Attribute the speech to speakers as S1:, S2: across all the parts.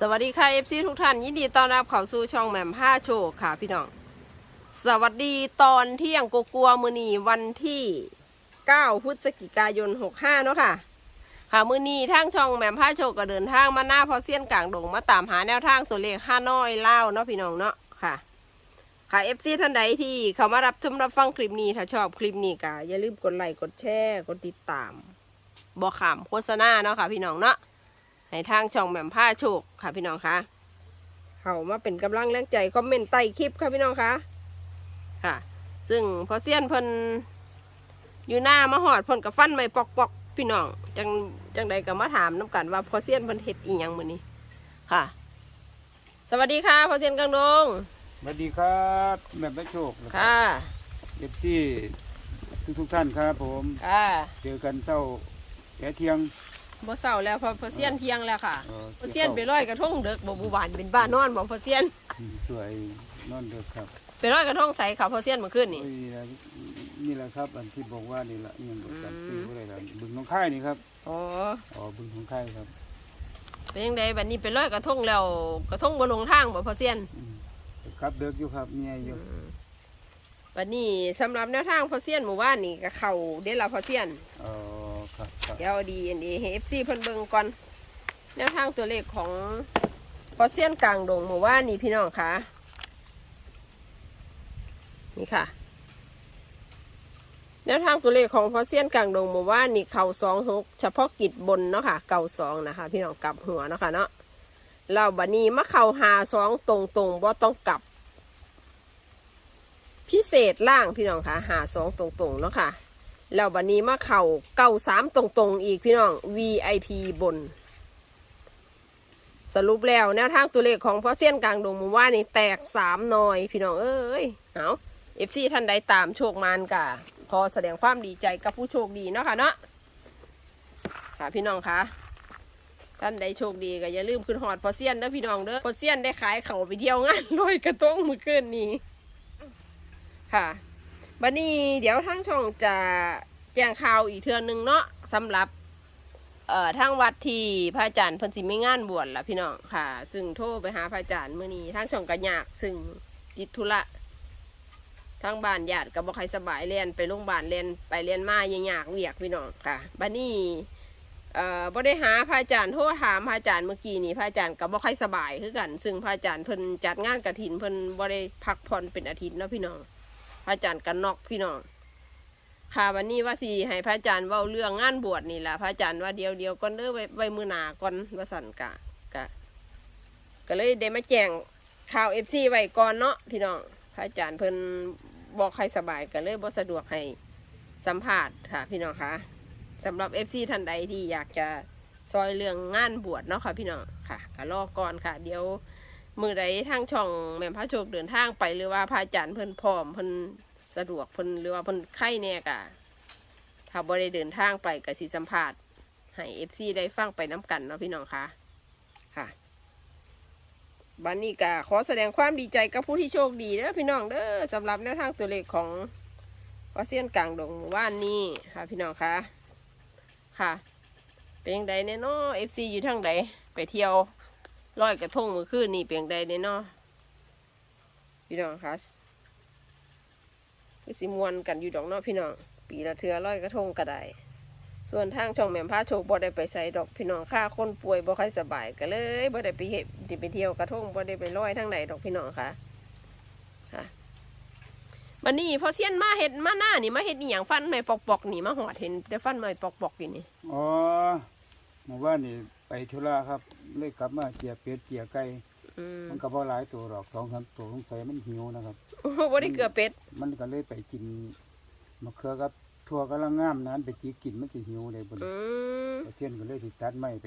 S1: สวัสดีค่ะเอฟซีทุกท่าน ยินดีต้อนรับเข้าสู่ช่องแหม่มผ้าโชคค่ะพี่น้อง สวัสดีตอนเที่ยงกลัวมือนีวันที่ 9 พฤศจิกายน 65 เนาะค่ะ ค่ะมือนีทางช่องแหม่มผ้าโชคก็เดินทางมาหน้าพอเซียนกลางดงมาตามหาแนวทางตัวเลขห้าน้อยเล่าเนาะพี่น้องเนาะค่ะ ค่ะเอฟซีท่านใดที่เขามารับชมรับฟังคลิปนี้ถ้าชอบคลิปนี้ก็อย่าลืมกดไลค์กดแชร์กดติดตามบอกขามโฆษณาเนาะค่ะพี่น้องเนาะ ในทางช่องแหม่มผ้าโชคค่ะพี่น้องคะเขามาเป็นกำลังแรงใจคอมเมนต์ใต้คลิปค่ะพี่น้องคะค่ะ ซึ่งพอเซียนเพิ่นอยู่หน้ามาหอดเพิ่นกับฟันไม่ปอกปอกๆพี่น้องจังจังใดก็มาถามน้ำกันว่าพอเซียนเพิ่นเฮ็ดอีหยังมื้อนี้ค่ะ สวัสดีค่ะพอเซียนกังดง
S2: สวัสดีครับแม่พระโชค
S1: ค่ะ
S2: เอฟซีทุกทุกๆท่านครับผม
S1: ค่ะ
S2: เจอกันเช้าแก่เที่ยง
S1: บ่เศร้าแล้วพอพอเซียนเที่ยงแล้วค่ะ
S2: เอ่อ
S1: พอเซียนไปร้อยกระทงเด็กบ่บูบานเป็นบ้านนอนบ่พอเซียน
S2: สวยนอนเด้อครับ
S1: ไปร้อยกระทงใส่ค่ะพอเซียนเมื่อคืนนี่
S2: โอ้ยนี่แหละนี่แหละครับ อันที่บอกว่านี่แหละอิหยังบอกกัน
S1: อืม
S2: ชื่ออะไรล่ะบึงหนองค่ายนี่ครับ
S1: อ๋อ
S2: อ๋อบึงหนองค่ายครับ
S1: เป็นยังไงบัดนี้ไปร้อยกระทงแล้วกระทงบนลงทางบ่พอเซียน
S2: อืมครับเด็กอยู่ครับเมียอยู่
S1: บัดนี้สำหรับแนวทางพอเซียนหมู่บ้านนี่ก็เข้าเด้ละพอเซียน
S2: อ๋อ ครับครับ
S1: เดี๋ยวดีอันนี้ให้ FC เพิ่นเบิ่งก่อนแนวทางตัวเลขของพอเซียนกลางดงหมู่บ้านี่พี่น้องค่ะ นี่ค่ะ แนวทางตัวเลขของพอเซียนกลางดงหมู่บ้านี่เข่าสองหกเฉพาะกิจบนเนาะค่ะ เก่าสองนะคะ พี่น้องกลับหัวเนาะค่ะเนาะเราบัดนี้มะเข่าหาสองตรงตรงๆบ่ต้องกลับ พิเศษล่างพี่น้องค่ะหาสองตรงตรงเนาะค่ะ แล้วบัดนี้มาเข่าเก่าสามตรงๆ อีกพี่น้อง VIP บน สรุปแล้วแนวทางตัวเลขของพ่อเซียนกลางดงหมู่ว่านี่แตกสามหน่อยพี่น้องเอ้ยเอาเอฟซีท่านใดตามโชคมานกะขอแสดงความดีใจกับผู้โชคดีเนาะค่ะเนาะค่ะพี่น้องคะท่านใดโชคดีก็อย่าลืมขึ้นหอดพอเซียนเด้อพี่น้องเด้อพอเซียนได้ขายเขาไปเที่ยวงานลอยกระทงมื่อคืนนี้ค่ะ บัดนี้เดี๋ยวทางช่องจะแจ้งข่าวอีกเทือนหนึ่งเนาะสำหรับ เอ่อทางวัดที่พระอาจารย์เพิ่นสิไม่งานบวชละพี่น้องค่ะ ซึ่งโทรไปหาพระอาจารย์มื้อนี้ทางช่องก็ยาก ซึ่งติดธุระทางบ้านญาติก็บ่ใครสบายเรียนไปโรงพยาบาลเรียนไปเรียนมายากเวียกพี่น้องค่ะบัดนี้เอ่อบ่ได้หาพระอาจารย์โทรถามพระอาจารย์เมื่อกี้นี้พระอาจารย์ก็บ่ค่อยสบายคือกัน ซึ่งพระอาจารย์เพิ่นจัดงานกฐินเพิ่นบ่ได้พักผ่อนเป็นอาทิตย์เนาะพี่น้อง พระอาจารย์กันนอกพี่น้องค่ะวันนี้ว่าสิให้พระอาจารย์เว้าเรื่องงานบวชนี่แหละพระอาจารย์ว่าเดียวเดียวก่อนเด้อไว้ไว้มือหนาก่อนว่าสันกะกะ ก็เลยได้มาแจ้งข่าวเอฟซีไว้ก่อนเนาะพี่น้องพระอาจารย์เพิ่นบอกใครสบายก็เลยบ่สะดวกให้สัมภาษณ์ค่ะ พี่น้องคะสำหรับเอฟซีท่านใดที่อยากจะซอยเรื่องงานบวชเนาะค่ะพี่น้องค่ะก็รอก่อนค่ะ เดี๋ยว มือใดทางช่องแม่พระโชคเดินทางไปหรือว่าพระอาจารย์เพิ่นพร้อมเพิ่นสะดวกเพิ่นหรือว่าเพิ่นไข้แน่กะถ้าบ่ได้เดินทางไปก็สิสัมภาษณ์ให้ FC ได้ฟังไปน้กันเนาะพี่น้องคะค่ะบันนี้ก็ขอแสดงความดีใจกับผู้ที่โชคดีเด้อพี่น้องเด้อสำหรับแนวทางตัวเลขของวาเซียนกลางดงหมู่บ้านนี้ค่ะพี่น้องคะค่ะ เป็นยังไงเนี่ยเนาะ FC อยู่ทางใดไปเที่ยว ลอยกระทงมือคืนนี่เปลียงใดเนี่ยเนาะพี่น้องคะคือสิมวนกันอยู่ดอกเนาะพี่น้อง ปีละเทือลอยกระทงก็ไดส่วนทางช่องแม่มพาโชคบ่ได้ไปใส่ดอกพี่น้องค่าคนป่วยบ่ค่อยสบายก็เลยบ่ได้ไปเฮ็ดได้ไปเที่ยวกระทงบ่ได้ไปลอยทางไหนดอกพี่น้องค่ะค่ะวันนี้พอเซียนมาเฮ็ดมาหน้านี่มาเฮ็ดอีหยังฟันไม่ปอกๆนี่มาหอดเห็นแต่ฟันไม่ปอกๆอยู่นี่
S2: อ๋อหมู่านี่ ไปธุระครับ เลยกลับมาเจียเป็ดเจียไก่
S1: อืม
S2: มันก็บ่หลายตัวหรอกสองสามตัวสงสัยมันหิวนะครับ
S1: บ่ได้เกลือเป็ด
S2: มันก็เลยไปกินมะเขือกับทั่วกำลังงามนั้นไปจีกินมันสิหิวเลยบน
S1: อืม
S2: เช่นก็เลยสิตัดไม้ไป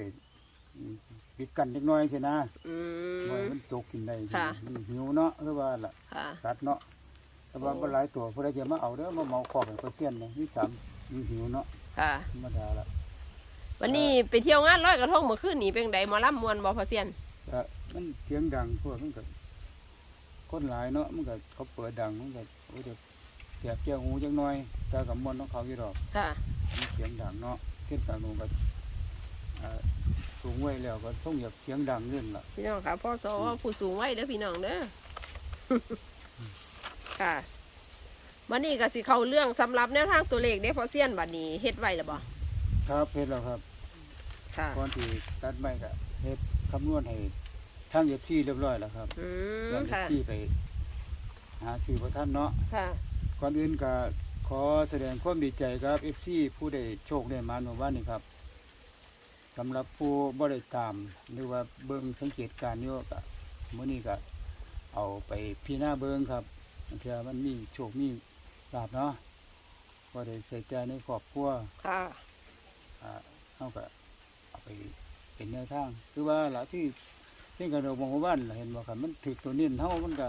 S2: อืมปิดกันเล็กน้อยสินะ
S1: อื
S2: ไว้
S1: ม
S2: มันตกกินได้
S1: ค่ะ
S2: มันหิวเนาะคือว่าล่ะ
S1: ค่ะ
S2: สัตว์เนาะ แต่ว่า
S1: โอ้
S2: บ่หลายตัวผู้ใดจะมาเอาเด้อมาเหมาขอบให้เปอร์เซ็นต์นะมีสามมันหิวเนาะ
S1: ค่ะ
S2: ธรรมดาละ
S1: วันนี้ไปเที่ยวงานร้อยกระทงเมื่อคืนนี้เป็นไดหมอลำมวนบอพอเซียน
S2: ก็มันเสียงดังพวกมันก็คนหลายเนาะมันก็เขาเปิดดังมันก็โอ้ยเดี๋ยวเสียบเจ้าหูจังหน่อยแต่กับมวนของเขาอยู่ดอก
S1: ค่ะ
S2: มีเสียงดังเนาะเช่นกลางนูก็อ่าสูงไว้แล้วก็ต้องอยากเสียงดังเรื่องล่ะ
S1: พี่น้องค่ะพ่อสอผู้สูงไว้เด้อพี่น้องเด้อ ค่ะวันนี้ก็สิเข้าเรื่องสำหรับแนวทางตัวเลขเด้พอเซียนบัดนี้เฮ็ดไว้แล้วบ่
S2: ครับเฮ็ดแล้วครับ
S1: ค่ะ
S2: ก่อนที่ตัดไม้ก็เฮ็ดคำนวณให้ทางเอฟซีเรียบร้อยแล้วครับ
S1: อื
S2: แล้ว
S1: ม
S2: เอฟ
S1: ค่ะ
S2: ซีไป หาซื้อบ่ทันเนาะ
S1: ค่ะ
S2: ก่อนอื่นก็ขอแสดงความดีใจครับเอฟซีผู้ได้โชคได้มาเมื่อวานนี้ครับสำหรับผู้บ่ได้ตามหรือว่าเบิ่งสังเกตการณ์อยู่ก็มื้อนี้ก็เอาไปพี่หน้าเบิ่งครับเทื่อมันมีโชคมีลาภเนาะบ่ได้ใส่ใจในครอบครัว
S1: ค่ะ
S2: อ่าเขาก็เอาไปเป็น แนวทาง คือว่าหละที่ที่กระโดดบงบ้านล่ะเห็นบ่ครับมันถือตัวนี้เฮามันก็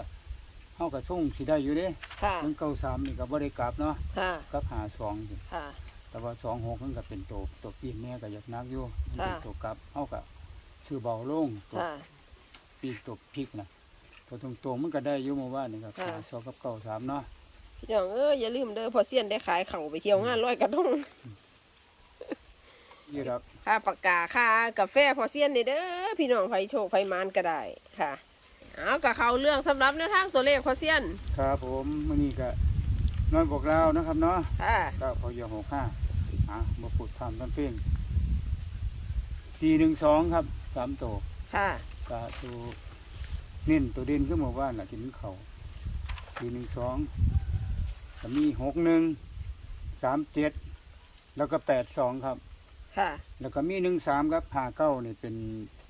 S2: เฮาก็ส่งสิได้อยู่เด้
S1: ค่ะ
S2: มันเก้าสามนี่ก็บ่ได้กลับเนาะ
S1: ค่ะ
S2: กับหาสองสิ
S1: ค่ะ
S2: แต่ว่าสองหกมันก็เป็นตัวตัวปีนแม่ก็อยากนักอยู่มันเป็น
S1: ค่ะ
S2: ตัวกลับเฮาก็ซื้อเบาลงตัว
S1: ค่ะ
S2: ปีกตัวพริกนะตัวตรงๆมันก็ได้อยู่เมื่อวานนี่ครับ
S1: ค่ะ
S2: หาสองกับเก้าสามเนาะ
S1: พี่น้องเอ้ยอย่าลืมเด้อพอเซียนได้ขายเข่าวไปเที่ยวงานร้อยกระทง
S2: ยี่รัก
S1: ค่าปากกาค่ากาแฟพอเซียนนี่เด้อพี่น้องไฟโชคไฟมานก็ได้ค่ะเอากับเขาเรื่องสำหรับแนวทางตัวเลขพอเซียน
S2: ครับผมมื้อนี้ก็น้อยบอกเรานะครับเนาะ
S1: ค่ะ
S2: ก็พอยหกห้าอะมาพูดทำต้นเพียงสี่หนึ่งสองครับสามตัว
S1: ค่ะ
S2: ก็ตัวเน้นตัวเด่นขึ้นมาว่านล่ะที่มันเขาสี่หนึ่งสองก็มีหกหนึ่งสามเจ็ดแล้วก็แปดสองครับ
S1: ค่ะ
S2: แล้วก็มีหนึ่งสามครับหาเก้านี่เป็น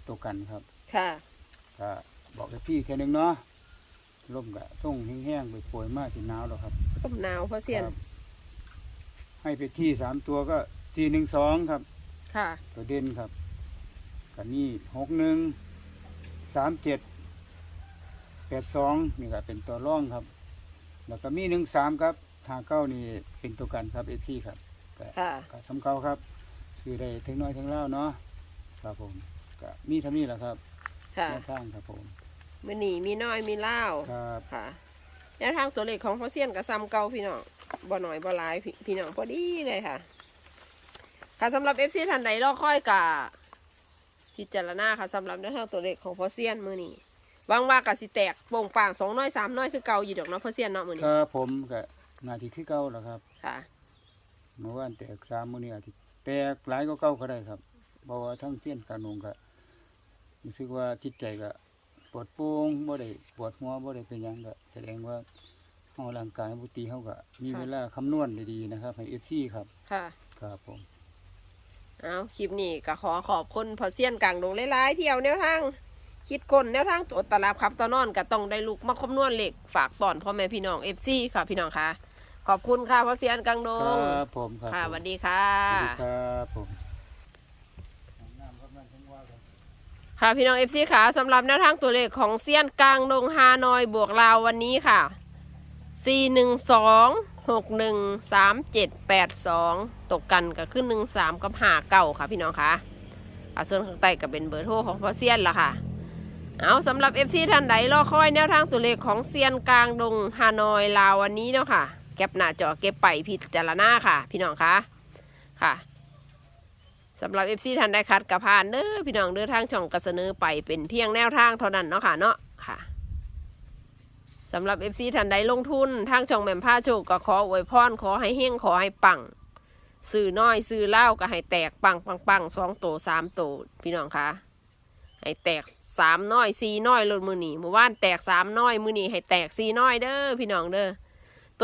S2: ตัวกันครับ
S1: ค่ะ
S2: ก็บอกกับพี่แค่นึงเนาะลมก็ส่งแห้งๆไปป่วยมากสิหนาวแล้วครับ
S1: ต้มหนาวพอเซียน
S2: ครับให้ไปที่สามตัวก็สี่หนึ่งสองครับ
S1: ค่ะ
S2: ตัวเด่นครับก็มีหกหนึ่งสามเจ็ดแปดสองนี่ก็เป็นตัวร่องครับ แล้วก็มีหนึ่งสามครับทางเก้านี่เป็นตัวกันครับเอซี่ครับก็
S1: ค่ะ
S2: ก็สำเก้าครับ ซื้อได้ถึงน้อยถึงเล่าวเนาะครับผมก็มีเท่านี้แหละครับ
S1: ค่ะ
S2: แนวทางครับผม
S1: มือหนีมีน้อยมีเล่าว
S2: ครับ
S1: ค่ะแนวทางตัวเลขของพอเซียนกับซ้ำเก่าพี่น้องบ่หน่อยบ่หลายพี่พี่น้องพอดีเลยค่ะ ค่ะสำหรับเอฟซีท่านใดรอค่อยกับพิจารณาค่ะสำหรับแนวทางตัวเลขของพอเซียนมือนี้หวังว่ากสิแตกโป่งป่างสองน้อยสามน้อยคือเก่าอยู่ดอกเนาะพอเซียนเนาะมือ
S2: ค
S1: นี้
S2: รับผมก็หนาทีคือเก้าแล้วครับ
S1: ค่ะ
S2: เมื่อวานแตกสามมื้อนี้อาจจะ แตกหลายก็เก้าก็ได้ครับเพราะว่าทั้งเสี้ยนกระนงก็รู้สึกว่าจิตใจก็ปวดโป่งบ่ได้ปวดหัวบ่ได้เป็นหยังก็แสดงว่าเฮาร่างกายบุตรีเฮาก็มี
S1: ค่ะ
S2: เวลาคำนวณได้ดีนะครับ ให้ FC ครับ
S1: ค่ะ
S2: ครับผม
S1: เอาคลิปนี้ก็ขอขอบคุณพอเซียนกลางดงหลายๆเที่ยวแนวทางคิดคนแนวทางตัวตลาบครับตอนนอนก็ต้องได้ลุกมาคำนวณเหล็กฝากตอนพ่อแม่พี่น้องเอฟซีค่ะพี่น้องค่ะ ขอบคุณค่ะพอเซียนกลางด
S2: ค
S1: ง
S2: รับผมครับ
S1: ค่ะ
S2: ผม
S1: สวัสดีค่ะ
S2: สวัสดีครับผม
S1: ค่ะพี่น้องเอฟซีค่ะสำหรับแนวทางตัวเลขของเซียนกลางดงฮานอยบวกลาววันนี้ค่ะ 4 1 2 6 1 3 7 8 2 ตกกันก็ขึ้น 1 3 กับ5เก่าค่ะพี่น้องค่ะอ่าส่วนข้างใต้ก็เป็นเบอร์โทรของพอเซียนละค่ะ เอาสำหรับ FC ท่านใดรอคอยแนวทางตัวเลขของเซียนกลางดงฮานอยลาววันนี้เนาะค่ะ แก็บหน้าจอเก็บไปพิจารณาค่ะ พี่น้องคะค่ะสำหรับ FC ท่านใดคัดกระพานเด้อพี่น้องเด้อทางช่องก็เสนอไปเป็นเพียงแนวทางเท่านั้นเนาะค่ะเนาะค่ะสำหรับ FC ท่านใดลงทุนทางช่องแหม่มผ้าโชคก็ขออวยพรขอให้เฮงขอให้ปังซื้อน้อยซื้อเล่าก็ให้แตกปังปังปังสองโตสามโตพี่น้องคะให้แตกสามน้อยสี่น้อยลดมือหนีเมื่อวานแตกสามน้อยมือหนีให้แตกสี่น้อยเด้อพี่น้องเด้อ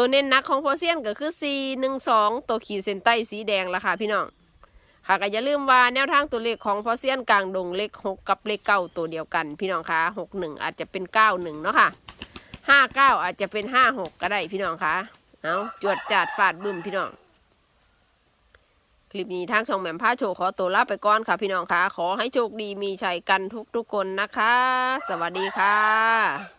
S1: ตัวเน้นนักของโพเซียนก็คือสี่หนึ่งสองตัวขีดเส้นใต้สีแดงละค่ะพี่น้องค่ะก็อย่าลืมว่าแนวทางตัวเลขของโพเซียนกลางดงเลขหกกับเลขเก้าตัวเดียวกัน พี่น้องคะหกหนึ่งอาจจะเป็นเก้าหนึ่งเนาะค่ะห้าเก้าอาจจะเป็นห้าหกก็ได้พี่น้องคะเอาจวดจาดฟาดบึ้มพี่น้องคลิปนี้ทางช่องแหม่มผ้าโชว์ขอตัวลาไปก่อนค่ะพี่น้องคะขอให้โชคดีมีชัยกันทุกๆคนนะคะ สวัสดีค่ะ